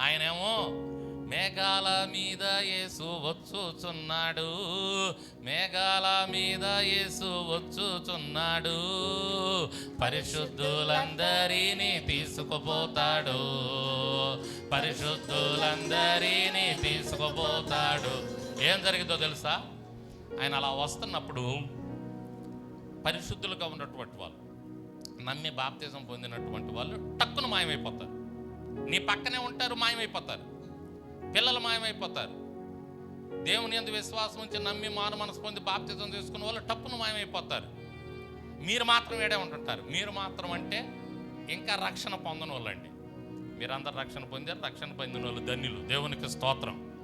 ఆయనేమో మేఘాల మీద యేసు వచ్చుచున్నాడు. మేఘాల మీద యేసు వచ్చుచున్నాడు. పరిశుద్ధులందరినీ తీసుకుపోతాడు. పరిశుద్ధులందరినీ తీసుకుపోతాడు. ఏం జరిగిందో తెలుసా? ఆయన అలా వస్తున్నప్పుడు పరిశుద్ధులుగా ఉన్నటువంటి వాళ్ళు నమ్మి బాప్తిజం పొందినటువంటి వాళ్ళు టక్కున మాయమైపోతారు. నీ పక్కనే ఉంటారు మాయమైపోతారు. పిల్లలు మాయమైపోతారు. దేవుని ఎందు విశ్వాసం ఉంచి నమ్మి మాను మనసు పొంది బాప్తిజం తీసుకున్న వాళ్ళు టప్పును మాయమైపోతారు. మీరు మాత్రం ఏడే ఉంటుంటారు. మీరు మాత్రం అంటే ఇంకా రక్షణ పొందని వాళ్ళండి. మీరందరూ రక్షణ పొందారు రక్షణ పొందిన వాళ్ళు ధన్యులు. దేవునికి స్తోత్రం.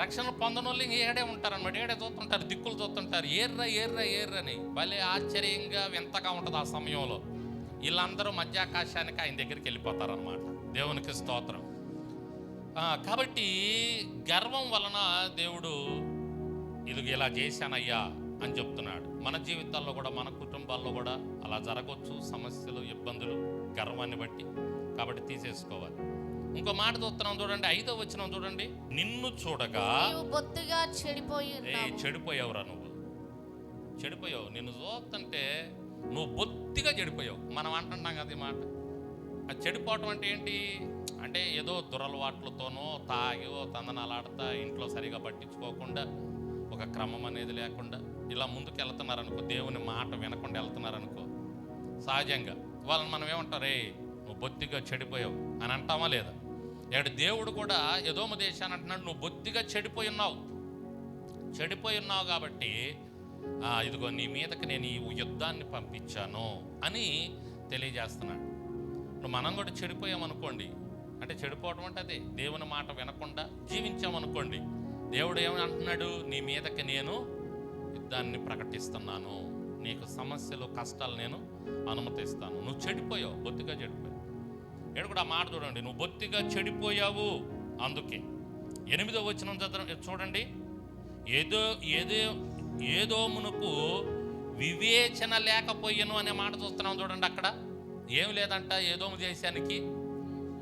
రక్షణ పొందని వాళ్ళు ఇంక ఏడే ఉంటారన్నమాట. ఏడే చూస్తుంటారు దిక్కులు చూస్తుంటారు. ఏర్రా ఏర్రా ఏర్రని భలే ఆశ్చర్యంగా వింతగా ఉంటుంది ఆ సమయంలో. వీళ్ళందరూ మధ్యాకాశానికి ఆయన దగ్గరికి వెళ్ళిపోతారనమాట దేవునికి స్తోత్రం. కాబట్టి గర్వం వలన దేవుడు ఇది ఇలా చేశానయ్యా అని చెప్తున్నాడు. మన జీవితాల్లో కూడా మన కుటుంబాల్లో కూడా అలా జరగవచ్చు సమస్యలు ఇబ్బందులు గర్వాన్ని బట్టి. కాబట్టి తీసేసుకోవాలి. ఇంకో మాట చూస్తున్నాం చూడండి ఐదో వచ్చిన చూడండి. నిన్ను చూడగా బొత్తిగా చెడిపోయి చెడిపోయావురా నువ్వు. చెడిపోయావు. నిన్ను చూస్తుంటే నువ్వు బొత్తిగా చెడిపోయావు. మనం అంటున్నాం కదా ఈ మాట. అది చెడిపోవటం అంటే ఏంటి? అంటే ఏదో దురలవాట్లతోనో తాగో తందనాలాడతా ఇంట్లో సరిగా పట్టించుకోకుండా ఒక క్రమం అనేది లేకుండా ఇలా ముందుకు వెళ్తున్నారనుకో దేవుని మాట వినకుండా వెళ్తున్నారనుకో సహజంగా వాళ్ళని మనం ఏమంటారే నువ్వు బొత్తిగా చెడిపోయావు అని అంటామా లేదా? ఏడు దేవుడు కూడా ఏదోమ దేశాన్ని అంటున్నాడు నువ్వు బొత్తిగా చెడిపోయి ఉన్నావు. చెడిపోయి ఉన్నావు కాబట్టి ఇదిగో నీ మీదకి నేను ఈ యుద్ధాన్ని పంపించాను అని తెలియజేస్తున్నాడు. ఇప్పుడు మనం కూడా చెడిపోయామనుకోండి అంటే చెడిపోవడం అంటే అదే దేవుని మాట వినకుండా జీవించామనుకోండి దేవుడు ఏమని అంటున్నాడు నీ మీదకి నేను యుద్ధాన్ని ప్రకటిస్తున్నాను నీకు సమస్యలు కష్టాలు నేను అనుమతిస్తాను. నువ్వు చెడిపోయావు బొత్తిగా చెడిపోయావు. ఏడు కూడా ఆ మాట చూడండి నువ్వు బొత్తిగా చెడిపోయావు అందుకే. ఎనిమిదో వచ్చిన చూడండి ఏదో ఏదో ఏదో మునుపు వివేచన లేకపోయాను అనే మాట చూస్తున్నాం చూడండి అక్కడ. ఏం లేదంట ఏదో దేశానికి?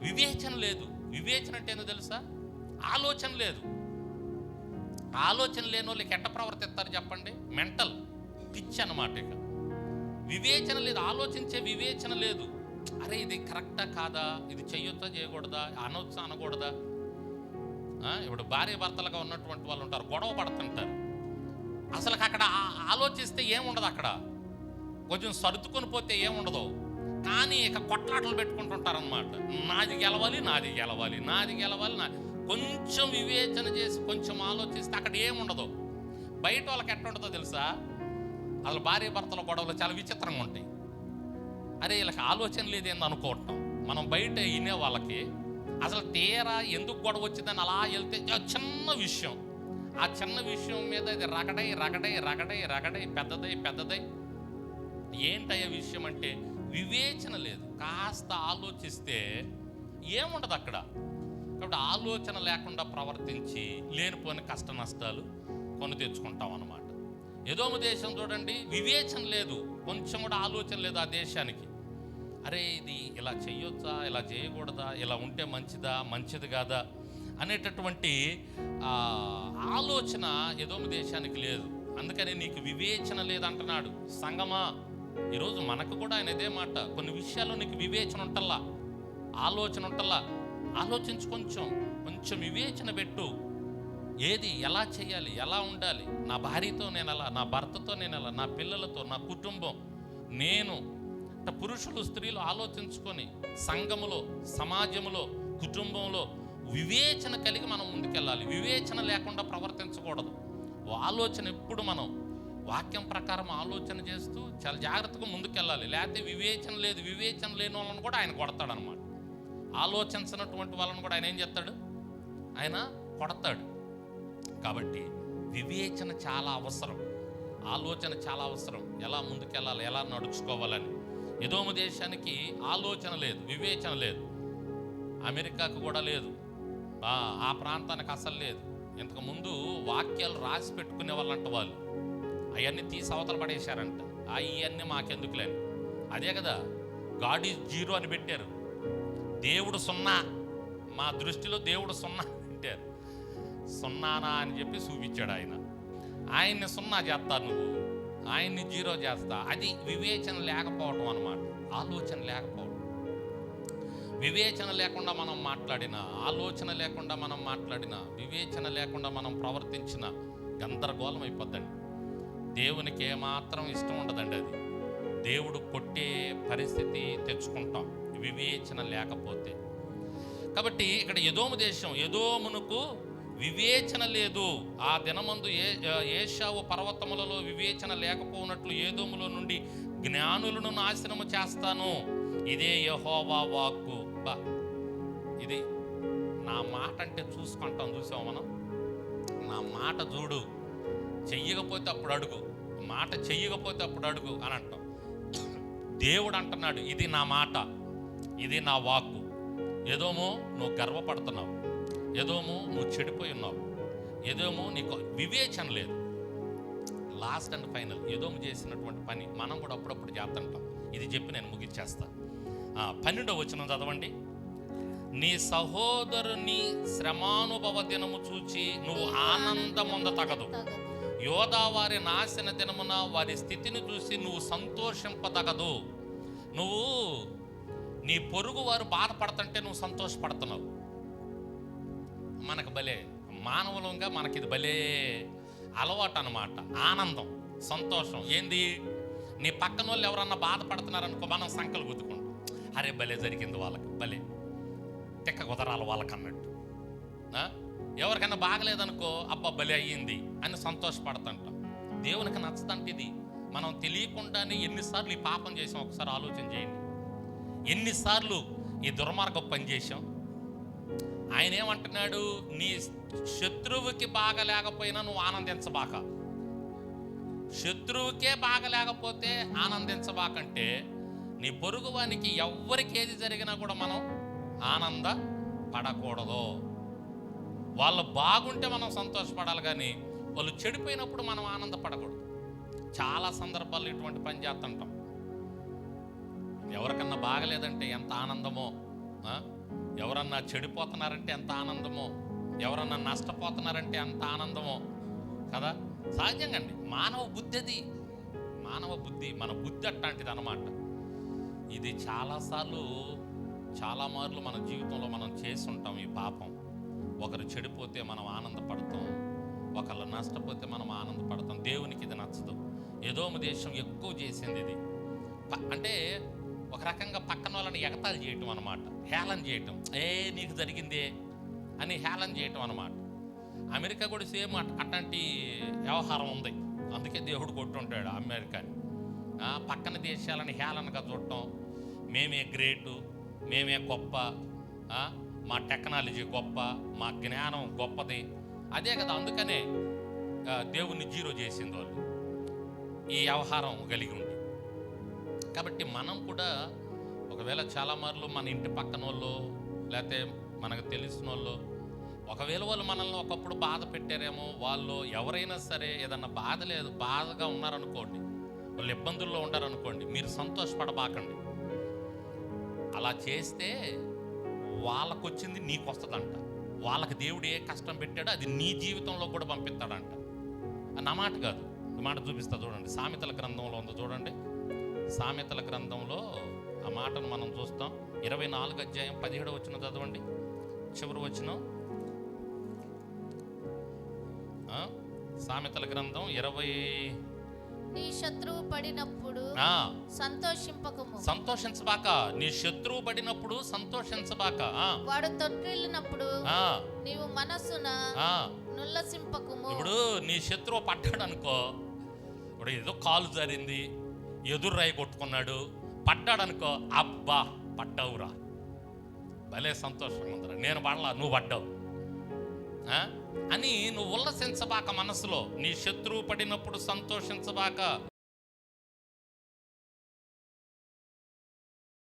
వివేచన లేదు. వివేచన అంటే ఏందో తెలుసా? ఆలోచన లేదు. ఆలోచన లేని వాళ్ళకి ఎట్ట ప్రవర్తిస్తారు చెప్పండి? మెంటల్. పిచ్ అన్నమాట ఇక. వివేచన లేదు. ఆలోచించే వివేచన లేదు. అరే ఇది కరెక్టా కాదా? ఇది చెయ్యొచ్చా? చేయకూడదా? అనొచ్చా? అనకూడదా? ఇప్పుడు భార్య భర్తలుగా ఉన్నటువంటి వాళ్ళు ఉంటారు. గొడవ పడుతుంటారు. అసలు అక్కడ ఆ- ఆలోచిస్తే ఏముండదు అక్కడ? కొంచెం సర్దుకొని పోతే ఏముండదు? కానీ ఇక కొట్లాటలు పెట్టుకుంటుంటారనమాట నాది గెలవాలి నాది గెలవాలి నాది గెలవాలి నా కొంచెం వివేచన చేసి కొంచెం ఆలోచిస్తే అక్కడ ఏముండదు? బయట వాళ్ళకి ఎట్లా ఉంటుందో తెలుసా? అసలు భార్య భర్తల గొడవలు చాలా విచిత్రంగా ఉంటాయి. అరే వీళ్ళకి ఆలోచన లేదేంది అనుకోవటం. మనం బయట వినే వాళ్ళకి అసలు తీరా ఎందుకు గొడవ వచ్చిందని అలా వెళ్తే చిన్న విషయం. ఆ చిన్న విషయం మీద ఇది రగడై రగడై రగడై రగడై పెద్దదై పెద్దదై. ఏంటయ్యే విషయం అంటే వివేచన లేదు. కాస్త ఆలోచిస్తే ఏముండదు అక్కడ? కాబట్టి ఆలోచన లేకుండా ప్రవర్తించి లేనిపోని కష్ట నష్టాలు కొని తెచ్చుకుంటాం అన్నమాట. ఏదో దేశం చూడండి వివేచన లేదు. కొంచెం కూడా ఆలోచన లేదు ఆ దేశానికి. అరే ఇది ఇలా చేయొచ్చా ఇలా చేయకూడదా? ఇలా ఉంటే మంచిదా? మంచిది కాదా? అనేటటువంటి ఆలోచన ఏదో దేశానికి లేదు. అందుకని నీకు వివేచన లేదంటున్నాడు. సంగమా ఈరోజు మనకు కూడా ఆయన ఇదే మాట. కొన్ని విషయాల్లో నీకు వివేచన ఉంటల్లా ఆలోచన ఉంటల్లా. ఆలోచించు కొంచెం కొంచెం వివేచన పెట్టు. ఏది ఎలా చేయాలి ఎలా ఉండాలి? నా భార్యతో నేను ఎలా నా భర్తతో నేను ఎలా నా పిల్లలతో నా కుటుంబం నేను పురుషులు స్త్రీలు ఆలోచించుకొని సంఘములో సమాజంలో కుటుంబంలో వివేచన కలిగి మనం ముందుకెళ్ళాలి. వివేచన లేకుండా ప్రవర్తించకూడదు. ఆలోచన ఎప్పుడు మనం వాక్యం ప్రకారం ఆలోచన చేస్తూ చాలా జాగ్రత్తగా ముందుకెళ్ళాలి. లేకపోతే వివేచన లేదు. వివేచన లేని వాళ్ళని కూడా ఆయన కొడతాడనమాట ఆలోచించినటువంటి వాళ్ళని కూడా ఆయన ఏం చేస్తాడు? ఆయన కొడతాడు. కాబట్టి వివేచన చాలా అవసరం. ఆలోచన చాలా అవసరం. ఎలా ముందుకెళ్ళాలి? ఎలా నడుచుకోవాలని? ఎదోమ దేశానికి ఆలోచన లేదు. వివేచన లేదు. అమెరికాకు కూడా లేదు. ఆ, ప్రాంతానికి అసలు లేదు. ఇంతకు ముందు వాక్యాలు రాసి పెట్టుకునే వాళ్ళంట వాళ్ళు. అవన్నీ తీసి అవతల పడేశారంట. అవన్నీ మాకెందుకులేని అదే కదా గాడ్ ఈజ్ జీరో అని పెట్టారు. దేవుడు సున్నా. మా దృష్టిలో దేవుడు సున్నా పెట్టారు. సున్నానా అని చెప్పి చూపించాడు ఆయన. ఆయన్ని సున్నా చేస్తా నువ్వు. ఆయన్ని జీరో చేస్తా. అది వివేచన లేకపోవటం అనమాట ఆలోచన లేకపోవడం వివేచన లేకుండా మనం మాట్లాడిన ఆలోచన లేకుండా మనం మాట్లాడిన వివేచన లేకుండా మనం ప్రవర్తించిన గందరగోళం అయిపోద్దండి. దేవునికి ఏమాత్రం ఇష్టం ఉండదండి అది. దేవుడు కొట్టే పరిస్థితి తెచ్చుకుంటాం వివేచన లేకపోతే. కాబట్టి ఇక్కడ యదోము దేశం యదోమునకు వివేచన లేదు. ఆ దినమందు ఏ ఏషావు పర్వతములలో వివేచన లేకపోనట్లు ఏదోములో నుండి జ్ఞానులను నాశనము చేస్తాను. ఇదే యహోవా వాక్కు. బా ఇది నా మాట అంటే చూసుకుంటాం చూసాం మనం? నా మాట చూడు. చెయ్యకపోతే అప్పుడు అడుగు. మాట చెయ్యకపోతే అప్పుడు అడుగు అని అంటాం. దేవుడు అంటున్నాడు ఇది నా మాట ఇది నా వాక్కు. ఏదోమో నువ్వు గర్వపడుతున్నావు ఏదోమో నువ్వు చెడిపోయి ఉన్నావు ఏదోమో నీకు వివేచన లేదు. లాస్ట్ అండ్ ఫైనల్ ఏదోమో చేసినటువంటి పని మనం కూడా అప్పుడప్పుడు చేస్తుంటాం. ఇది చెప్పి నేను ముగించేస్తాను పన్నెండవ వచనం చదవండి. నీ సహోదరుని శ్రమానుభవ దినము చూచి నువ్వు ఆనందముంద తగదు. తగదు. యోధా వారి నాశన దినమున వారి స్థితిని చూసి నువ్వు సంతోషింపదగదు. నువ్వు నీ పొరుగు వారు బాధపడుతుంటే నువ్వు సంతోషపడుతున్నావు. మనకు భలే మానవులంగా మనకి ఇది భలే అలవాటు అనమాట ఆనందం సంతోషం. ఏంది? నీ పక్కన వాళ్ళు ఎవరన్నా బాధపడుతున్నారనుకో మనం సంకలు గుద్దుకుంటాం. అరే భలే జరిగింది వాళ్ళకి భలే. తెక్క కుదరాలి వాళ్ళకి అన్నట్టు ఎవరికైనా బాగలేదనుకో అబ్బా బలి అయ్యింది అని సంతోషపడుతుంటాం. దేవునికి నచ్చదంటే ఇది. మనం తెలియకుండానే ఎన్నిసార్లు ఈ పాపం చేసాం ఒకసారి ఆలోచన చేయండి. ఎన్నిసార్లు ఈ దుర్మార్గం పని చేసాం ఆయన ఏమంటున్నాడు నీ శత్రువుకి బాగలేకపోయినా నువ్వు ఆనందించబాక. శత్రువుకే బాగలేకపోతే ఆనందించబాకంటే నీ పొరుగువానికి ఎవ్వరికి ఏది జరిగినా కూడా మనం ఆనంద పడకూడదు. వాళ్ళు బాగుంటే మనం సంతోషపడాలి కానీ వాళ్ళు చెడిపోయినప్పుడు మనం ఆనందపడకూడదు చాలా సందర్భాల్లో ఇటువంటి పని చేస్తుంటాం. ఎవరికన్నా బాగలేదంటే ఎంత ఆనందమో ఎవరన్నా చెడిపోతున్నారంటే ఎంత ఆనందమో ఎవరన్నా నష్టపోతున్నారంటే ఎంత ఆనందమో కదా? సహజంగా అండి. మానవ బుద్ధి అది. మానవ బుద్ధి మన బుద్ధి అట్లాంటిది అనమాట ఇది చాలాసార్లు చాలా మార్లు మన జీవితంలో మనం చేసి ఉంటాం ఈ పాపం. ఒకరు చెడిపోతే మనం ఆనందపడతాం ఒకళ్ళు నష్టపోతే మనం ఆనందపడతాం. దేవునికి ఇది నచ్చదు. ఏదో దేశం ఎక్కువ చేసింది ఇది. అంటే ఒక రకంగా పక్కన వాళ్ళని ఎగతాళి చేయటం అనమాట హేళన చేయటం. ఏ నీకు జరిగిందే అని హేళన చేయటం అనమాట అమెరికా కూడా సేమ్ అట్లాంటి వ్యవహారం ఉంది. అందుకే దేవుడు కొట్టుంటాడు అమెరికాని. పక్కన దేశాలని హేళనగా చూడటం. మేమే గ్రేటు మేమే గొప్ప మా టెక్నాలజీ గొప్ప మా జ్ఞానం గొప్పది. అదే కదా అందుకనే దేవుణ్ణి జీరో చేసింది వాళ్ళు. ఈ వ్యవహారం కలిగి ఉంది కాబట్టి మనం కూడా ఒకవేళ చాలా మార్లు మన ఇంటి పక్కన వాళ్ళు లేకపోతే మనకు తెలిసిన వాళ్ళు ఒకవేళ వాళ్ళు మనల్ని ఒకప్పుడు బాధ పెట్టారేమో వాళ్ళు ఎవరైనా సరే ఏదన్నా బాధ లేదు బాధగా ఉన్నారనుకోండి వాళ్ళు ఇబ్బందుల్లో ఉన్నారనుకోండి మీరు సంతోషపడబాకండి. అలా చేస్తే వాళ్ళకు వచ్చింది నీకు వస్తుందంట వాళ్ళకి దేవుడు ఏ కష్టం పెట్టాడో అది నీ జీవితంలో కూడా పంపిస్తాడంట. నా మాట కాదు. ఈ మాట చూపిస్తా చూడండి. సామెతల గ్రంథంలో ఉందో చూడండి. సామెతల గ్రంథంలో ఆ మాటను మనం చూస్తాం. ఇరవై నాలుగు అధ్యాయం పదిహేడు వచ్చిన చదవండి. చివరి వచ్చిన సామెతల గ్రంథం ఇరవై నీ శత్రువు పడినప్పుడు సంతోషింపకము. సంతోషించబాక. నీ శత్రువు పడినప్పుడు సంతోషించబాక. వాడు తొట్టిల్లినప్పుడు ఆ, నీవు మనస్సున ఆ. నుల్లసింపకము. ఇప్పుడు నీ శత్రువు పడ్డాడు అనుకో ఇప్పుడు ఏదో కాలు జారింది ఎదురు రాయి కొట్టుకున్నాడు పడ్డాడు అనుకో అబ్బా పడ్డావురా. భలే సంతోషంగా ఉందిరా. నేను పడలా నువ్వు పడ్డావు. ఆ? అని నువ్వు ఉల్లసించబాక మనసులో నీ శత్రువు పడినప్పుడు సంతోషించబాక